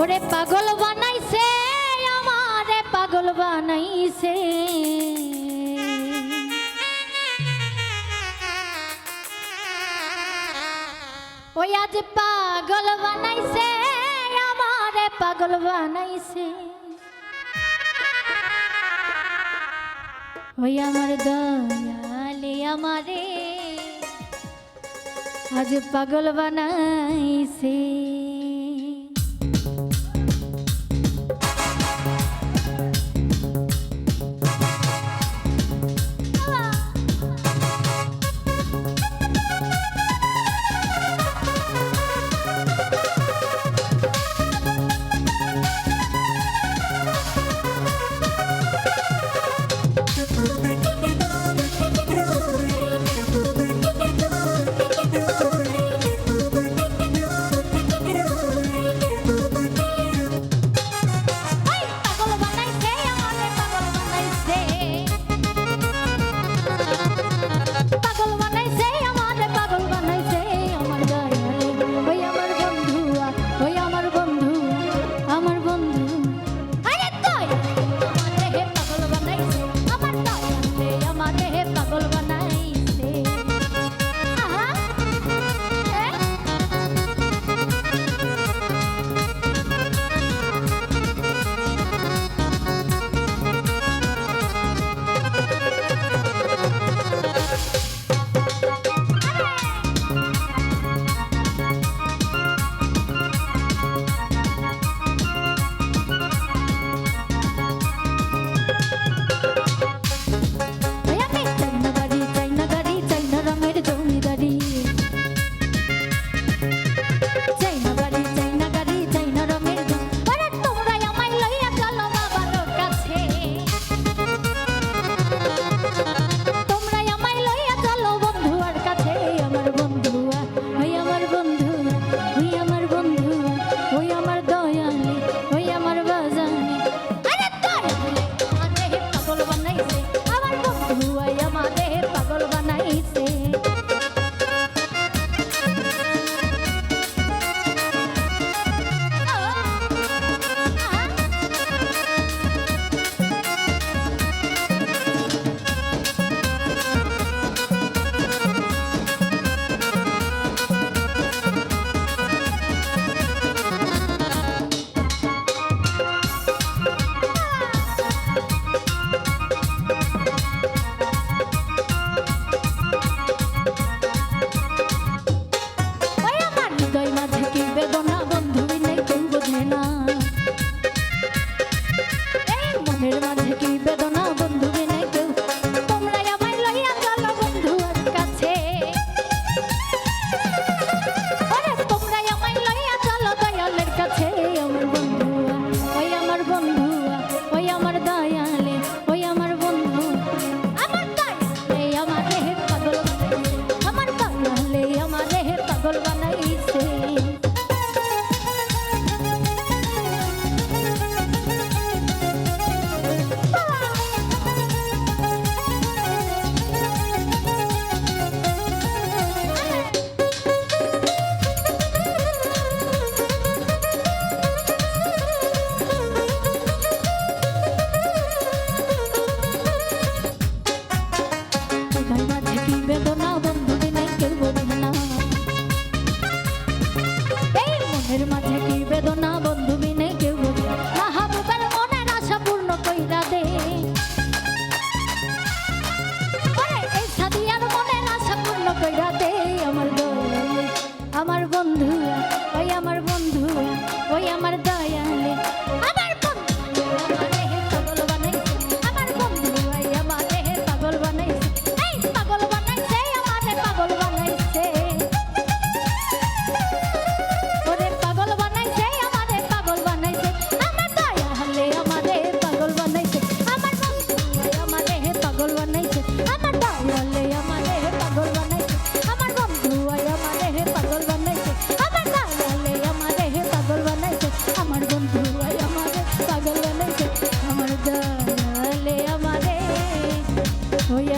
ওরে পাগল বানাইছে, আমারে পাগল বানাইছে। ওই আজ পাগল বানাইছে, আমারে পাগল বানাইছে। ওই আমার দয়ালে আমারে আজ পাগল বানাইছে। পাগল বানাই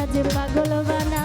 আজ পাগল বানা